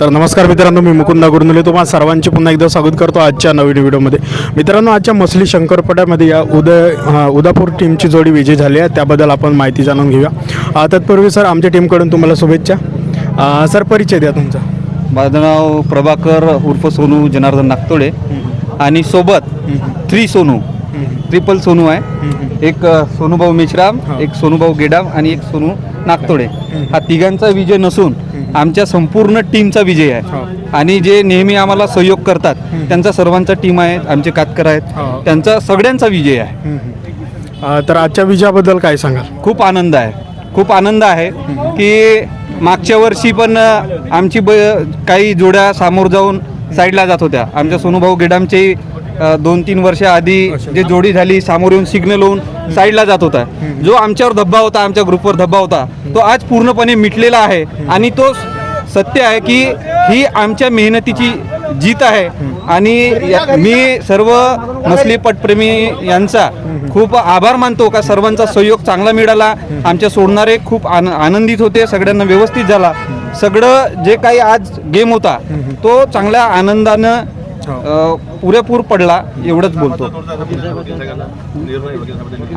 तर नमस्कार मित्रांनो मी मुकुंदा गुरुनुले तुम्हाला सर्वांचे पुन्हा एकदा स्वागत करतो आजच्या नवीन व्हिडिओमध्ये. मित्रांनो आजच्या मसली शंकरपटामध्ये या उदय उदापूर टीमची जोडी विजय झाली आहे. त्याबद्दल आपण माहिती जाणून घेऊया. तत्पूर्वी सर आमच्या टीमकडून तुम्हाला शुभेच्छा. सर परिचय द्या तुमचा. माझं नाव प्रभाकर उर्फ सोनू जनार्दन नागतोडे. आणि सोबत थ्री सोनू ट्रिपल सोनू आहे. एक सोनूभाऊ मेश्राम. एक सोनूभाऊ गेडाम आणि एक सोनू नागतोडे. हा तिघांचा विजय नसून आमच्या संपूर्ण टीमचा विजय हो. आहे आणि जे नेहमी आम्हाला सहयोग करतात त्यांचा सर्वांचा टीम आहे आमचे कातकर हो. आहेत त्यांचा सगळ्यांचा विजय आहे. अ, तर आजच्या विजयाबद्दल काय सांगाल? खूप आनंद आहे. खूप आनंद आहे की मागच्या वर्षी पण अ, आमची ब काही जोड्या सामोर जाऊन साईडला जात होत्या. आमच्या सोनूभाऊ गेडामचे दोन तीन वर्ष आधी जे जोडी झाली सामोर येऊन सिग्नल होऊन साईडला जात होता. जो आमच्यावर धब्बा होता आमच्या ग्रुपवर धब्बा होता तो आज पूर्णपणे मिटलेला आहे आणि तो सत्य आहे की ही आमच्या मेहनतीची जीत आहे आणि या- मी सर्व मसली पटप्रेमी यांचा खूप आभार मानतो का सर्वांचा सहयोग चांगला मिळाला. आमच्या सोडणारे खूप आन आनंदित होते सगळ्यांना व्यवस्थित झाला. सगळं जे काही आज गेम होता तो चांगल्या आनंदानं अ, पुरेपूर पडला एवढंच बोलतो.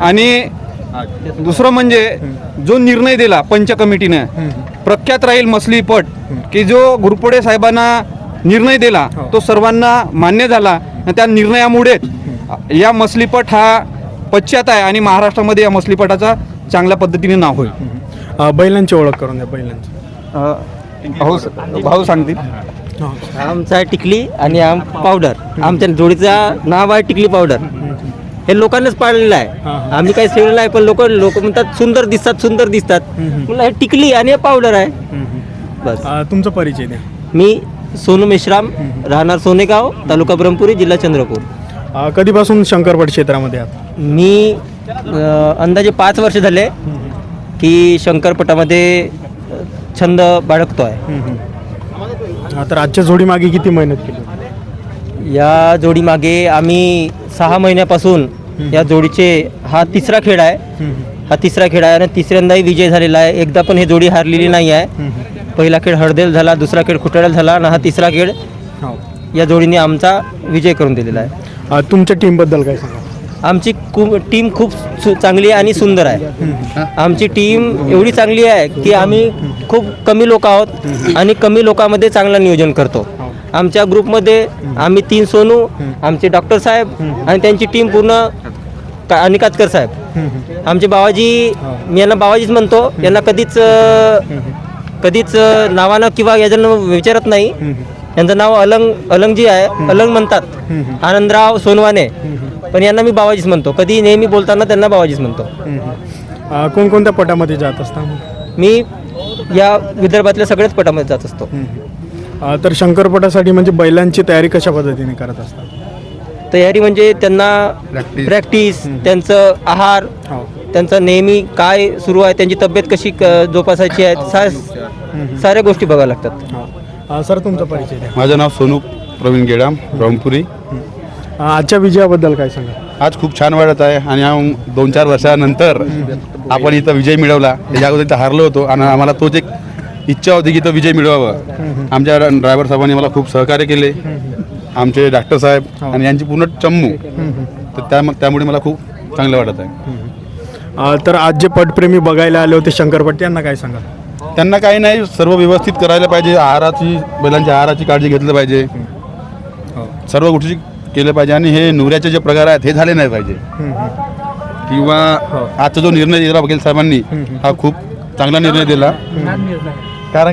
आणि दुसरं म्हणजे जो निर्णय दिला पंच कमिटीनं प्रख्यात राहील मसली पट की जो घुरपडे साहेबांना निर्णय दिला तो सर्वांना मान्य झाला आणि त्या निर्णयामुळेच या मसलीपट हा पश्चात आहे आणि महाराष्ट्रामध्ये या मसलीपटाचा चांगल्या पद्धतीने नाव होईल. अ, बैलांची ओळख करून द्या बैलांची. अ, भाऊ भाऊ सांगतील. आमचा आहे टिकली आणि आम पावडर आमच्या जोडीचा नाव आहे टिकली पावडर हे लोकांनाच पाळलेलं आहे. आम्ही काही ठेवलेलं आहे पण लोक लोक म्हणतात सुंदर दिसतात सुंदर दिसतात. म्हणलं हे टिकली आणि हे पावडर आहे. बस. तुमचा परिचय द्या. मी सोनू मेश्राम राहणार सोनेगाव तालुका ब्रह्मपुरी जिल्हा चंद्रपूर. कधीपासून शंकरपट क्षेत्रामध्ये आहात? मी अंदाजे पाच वर्ष झाले की शंकरपटामध्ये छंद बाळगतो आहे तर आजच्या जोडीमागे किती मेहनत केली? या जोडीमागे आम्ही सहा महिन्यापासून या जोडीचे हा तिसरा खेळ आहे. हा तिसरा खेळ आहे आणि तिसऱ्यांदाही विजय झालेला आहे. एकदा पण ही जोडी हारलेली नाही आहे. पहिला खेळ हळदेल झाला दुसरा खेळ खुटाडेल झाला आणि हा तिसरा खेळ हो. या जोडीने आमचा विजय करून दिलेला आहे. अ, तुमच्या टीमबद्दल काय सांगा आमची खूप टीम खूप सु चांगली आणि सुंदर आहे. आमची टीम एवढी चांगली आहे की आम्ही खूप कमी लोक आहोत आणि कमी लोकांमध्ये चांगलं नियोजन करतो. आमच्या ग्रुपमध्ये आम्ही तीन सोनू आमचे डॉक्टर साहेब आणि त्यांची टीम पूर्ण का आणि कातकर साहेब. आमचे बाबाजी मी यांना बाबाजीच म्हणतो यांना कधीच कधीच नावानं किंवा याच्यानं विचारत नाही. यांचं नाव अलंग अलंगजी आहे अलंग म्हणतात. आनंदराव सोनवाने. पण यांना मी बाबाजीच म्हणतो. कधी नेहमी बोलताना त्यांना बाबाजीच म्हणतो. अ, कोणकोणत्या पटामध्ये जात असता? मी या विदर्भातल्या सगळ्याच पटामध्ये जात असतो. अ, तर शंकरपटासाठी म्हणजे बैलांची तयारी कशा पद्धतीने करत असता? तयारी म्हणजे त्यांना प्रॅक्टिस त्यांचं आहार हो. त्यांचं नेहमी काय सुरू आहे त्यांची तब्येत कशी क- जोपासायची आहे सा- साऱ्या गोष्टी बघाव्या लागतात. हो. सर तुमचा परिचय द्या. माझं नाव सोनू प्रवीण गेडाम ब्रह्मपुरी. अ, आजच्या विजयाबद्दल काय सांगा? आज खूप छान वाटत आहे आणि आम- दोन चार वर्षानंतर आपण इथं विजय मिळवला. त्याच्या अगोदर इथं हारलो होतो आणि आम्हाला तोच एक इच्छा होती की तो विजय मिळवावं. आमच्या ड्रायव्हर साहेबांनी मला खूप सहकार्य केले. आमचे डॉक्टर साहेब आणि यांची पूर्ण चम्मू. तर त्या त्यामुळे मला खूप चांगलं वाटत आहे. अ, तर आज जे पटप्रेमी बघायला आले होते शंकरपट त्यांना काय सांगा त्यांना काही नाही सर्व व्यवस्थित करायला पाहिजे. आहाराची बैलांच्या आहाराची काळजी घेतली पाहिजे. सर्व गोष्टी केल्या पाहिजे आणि हे नुऱ्याचे जे प्रकार आहेत हे झाले नाही पाहिजे. किंवा आजचा जो निर्णय दिला वकील साहेबांनी हा खूप चांगला निर्णय दिला. कारण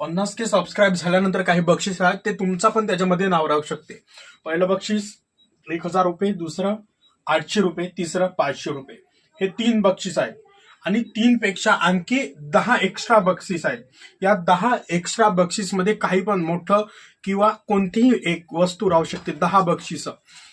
पन्नास के सबस्क्राईब झाल्यानंतर काही बक्षीस आहेत ते तुमचा पण त्याच्यामध्ये नाव राहू शकते. पहिलं बक्षीस एक हजार रुपये दुसरं आठशे रुपये तिसरं पाचशे रुपये. हे तीन बक्षीस आहेत. आणि तीन पेक्षा आणखी दहा एक्स्ट्रा बक्षीस आहेत. या दहा एक्स्ट्रा बक्षीसमध्ये काही पण मोठं किंवा कोणतीही एक वस्तू राहू शकते दहा बक्षीस.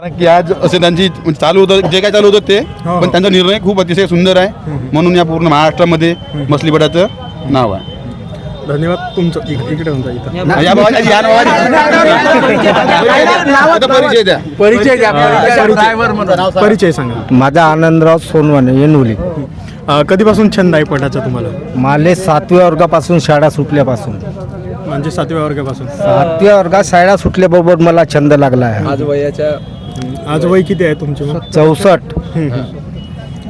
कारण की आज असे त्यांची म्हणजे चालू होतं जे काय चालू होतं ते हो. पण त्यांचा निर्णय खूप अतिशय सुंदर आहे. म्हणून या पूर्ण महाराष्ट्रामध्ये मसलीपटाचं नाव आहे. धन्यवाद तुमचं. इक- इकडे होऊन जा इथं. या भावाची- या नावाची- आता परिचय द्या. परिचय द्या परिचय- परिचय सांगा. माझा आनंदराव सोनवणे येनुली. अं, कधीपासून छंद आहे पटाचा तुम्हाला? माले सातव्या वर्गापासून शाळा सुटल्यापासून. म्हणजे सातव्या वर्गापासून. सातव्या वर्गात शाळा सुटल्याबरोबर मला छंद लागला आहे. आज वय किती आहे तुमचे मग? चौसष्ट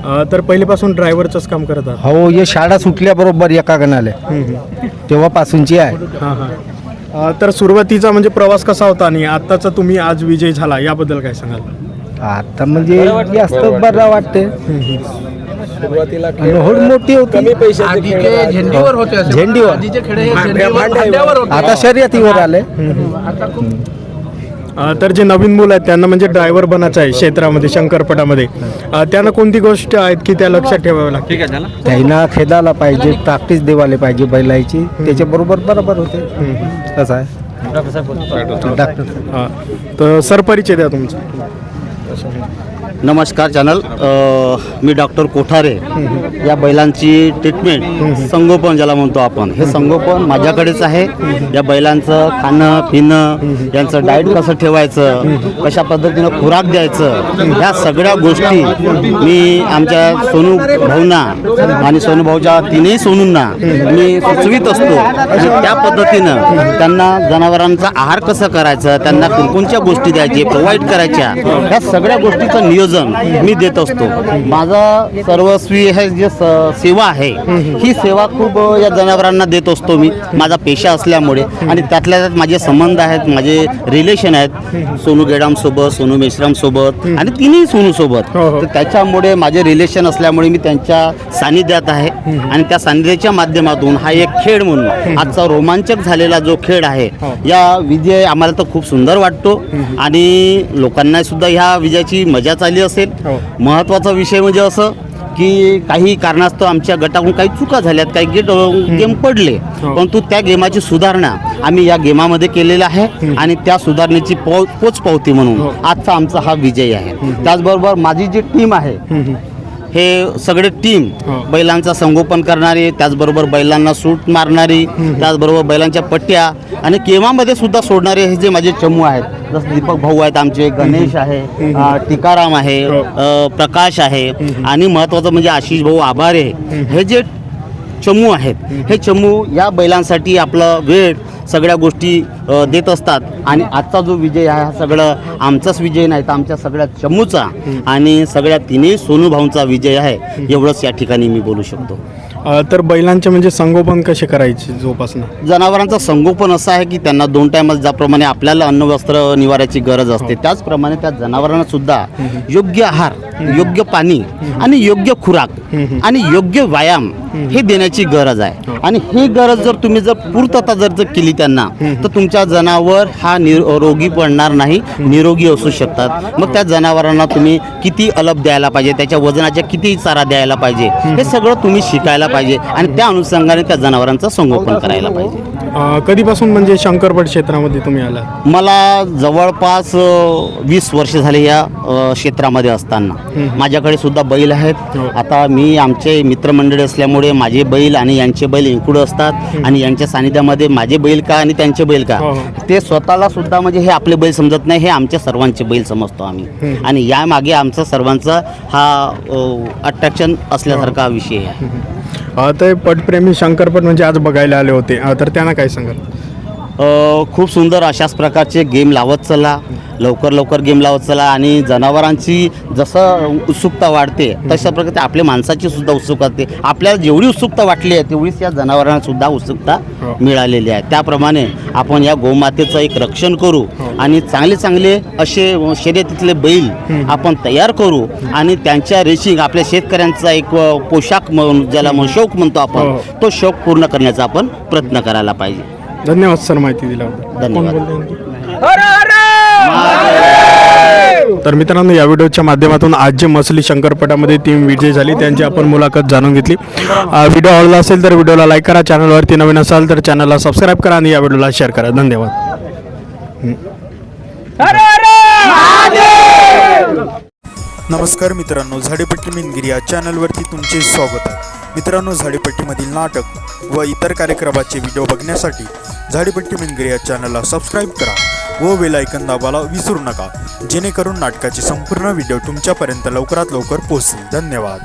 अं, तर पहिलेपासून ड्रायव्हरचंच काम करत आहात? हो हे शाळा सुटल्याबरोबर एका गणाले. तेव्हापासूनची आहे. हां हां. अं, तर सुरुवातीचा म्हणजे प्रवास कसा होता आणि आत्ताचा तुम्ही आज विजय झाला याबद्दल काय सांगाल? आता म्हणजे जास्त बरं वाटते मोठी होती. झेंडीवर होते झेंडीवर. आता शर्यतीवर आले. अं, तर जे नवीन मुलं आहेत त्यांना म्हणजे ड्रायव्हर बनायचं आहे क्षेत्रामध्ये शंकरपटामध्ये. अं, त्यांना कोणती गोष्ट आहेत की त्या लक्षात ठेवाव्या लागतील? ठीक आहे झालं त्यांना खेदायला पाहिजे प्रॅक्टिस देवाले पाहिजे बैलाची. त्याच्याबरोबर बरोबर होते. कसं आहे. डॉक्टर हां तर सर परिचय द्या तुमचा. नमस्कार चॅनल. मी डॉक्टर कोठारे. या बैलांची ट्रीटमेंट संगोपन ज्याला म्हणतो आपण. हे संगोपन माझ्याकडेच आहे. या बैलांचं खाणं पिणं यांचं डाएट कसं ठेवायचं कशा पद्धतीनं खुराक द्यायचं ह्या सगळ्या गोष्टी मी आमच्या सोनू भाऊंना आणि सोनू भाऊच्या तीनही सोनूंना मी सुचवित असतो. आणि त्या पद्धतीनं त्यांना जनावरांचा आहार कसं करायचं त्यांना कोणकोणत्या गोष्टी द्यायची प्रोव्हाइड करायच्या ह्या सगळ्या गोष्टीचं नियोजन मी देत असतो. माझा सर्वस्वी हे जे सेवा आहे ही सेवा खूप या जनावरांना देत असतो मी. माझा पेशा असल्यामुळे आणि त्यातल्या त्यात माझे संबंध आहेत माझे रिलेशन आहेत. सोनू गेडामसोबत सोनू मेश्रामसोबत आणि तिन्ही सोनूसोबत हो, हो. तर त्याच्यामुळे माझे रिलेशन असल्यामुळे मी त्यांच्या सानिध्यात आहे. आणि त्या सानिध्याच्या माध्यमातून हा एक खेळ म्हणून आजचा रोमांचक झालेला जो खेळ आहे या विजय आम्हाला तर खूप सुंदर वाटतो. आणि लोकांना सुद्धा ह्या विजयाची मजा आली असेल. हो. महत्त्वाचा विषय म्हणजे असं की काही कारणास्तव आमच्या गटाकडून काही चुका झाल्यात काही गेट गेम पडले. परंतु त्या गेमाची सुधारणा आम्ही या गेमामध्ये केलेला आहे आणि त्या सुधारणेची पोच पावती म्हणून आजचा आमचा हा विजय आहे. त्याचबरोबर माझी जी टीम आहे हे सगळे टीम हो. बैलांचा संगोपन करणारे त्याचबरोबर बैलांना सूट मारणारी त्याचबरोबर बैलांच्या पट्ट्या आणि केमामध्ये सुद्धा सोडणारे हे जे माझे चमू आहेत जसं दीपक भाऊ आहेत आमचे गणेश आहे टिकाराम आहे हो. प्रकाश आहे आणि महत्त्वाचं म्हणजे आशिष भाऊ आभारे हे जे चमू आहेत. हे चमू या बैलांसाठी आपलं वेळ सगळ्या गोष्टी देत असतात. आणि आजचा जो विजय आहे हा सगळं आमचाच विजय नाही तर आमच्या सगळ्या चमूचा आणि सगळ्या तिन्ही सोनू भाऊंचा विजय आहे एवढंच या ठिकाणी मी बोलू शकतो. तर बैलांचे म्हणजे संगोपन कसे करायचे जोपासना जनावरांचं संगोपन असं आहे की त्यांना दोन टायमात ज्याप्रमाणे आपल्याला अन्न वस्त्र निवाराची गरज असते त्याचप्रमाणे त्या जनावरांना सुद्धा योग्य आहार योग्य पाणी आणि योग्य खुराक आणि योग्य व्यायाम हे देण्याची गरज आहे. आणि ही गरज जर तुम्ही जर पूर्तता जर जर केली त्यांना तर तुमच्या जनावर हा निरोगी पडणार नाही निरोगी असू शकतात. मग त्या जनावरांना तुम्ही किती अलप द्यायला पाहिजे त्याच्या वजनाच्या किती चारा द्यायला पाहिजे हे सगळं तुम्ही शिकायला पाहिजे आणि त्या अनुषंगाने त्या जनावरांचं संगोपन करायला पाहिजे. अ, कधीपासून म्हणजे शंकरपट क्षेत्रामध्ये तुम्ही आला मला जवळपास वीस वर्ष झाले या अ, क्षेत्रामध्ये असताना. माझ्याकडे सुद्धा बैल आहेत. हो. आता मी आमचे मित्रमंडळी असल्यामुळे माझे बैल आणि यांचे बैल इकडे असतात आणि यांच्या सानिध्यामध्ये माझे बैल का आणि त्यांचे बैल का? हो, हो. ते स्वतःला सुद्धा म्हणजे हे आपले बैल समजत नाही हे आमच्या सर्वांचे बैल समजतो आम्ही. आणि यामागे आमचा सर्वांचा हा अट्रॅक्शन असल्यासारखा विषय आहे. अ, ते पटप्रेमी शंकरपट म्हणजे आज बघायला आले होते. अ, तर त्यांना काय सांगाल? अ, खूप सुंदर अशाच प्रकारचे गेम लावत चला. लवकर लवकर गेम लावत चला आणि जनावरांची जसं उत्सुकता वाढते तशा प्रकारे आपल्या माणसाची सुद्धा उत्सुकता असते आपल्याला जेवढी उत्सुकता वाटली आहे तेवढीच या जनावरांना सुद्धा उत्सुकता हो. मिळालेली आहे. त्याप्रमाणे आपण या गोमातेचं एक रक्षण करू आणि चांगले चांगले असे शर्यतीतले बैल आपण तयार करू आणि त्यांच्या रेसिंग आपल्या शेतकऱ्यांचा एक पोशाख म्हणून ज्याला म्हणून शौक म्हणतो आपण हो. तो शौक पूर्ण करण्याचा आपण प्रयत्न करायला पाहिजे. धन्यवाद सर माहिती दिल्याबद्दल. धन्यवाद. तर मित्रांनो या व्हिडिओच्या माध्यमातून आज जे मसली शंकरपटामध्ये टीम विजय झाली. त्यांची आपण मुलाखत जाणून घेतली. व्हिडिओ आवडला असेल तर व्हिडिओला लाईक करा. चॅनलवरती नवीन असाल तर चॅनलला सबस्क्राईब करा आणि या व्हिडिओला शेअर करा. धन्यवाद. नमस्कार मित्रांनो झाडेपट्टी मिनगिरी या चॅनलवरती तुमचे स्वागत आहे. मित्रांनो झाडेपट्टीमधील नाटक व इतर कार्यक्रमाचे व्हिडिओ बघण्यासाठी झाडेपट्टी मिनगिरी या चॅनलला सबस्क्राईब करा. व वेलायकन दाबाला विसरू नका जेणेकरून नाटकाचे संपूर्ण व्हिडिओ तुमच्यापर्यंत लवकरात लवकर पोहोचतील. धन्यवाद.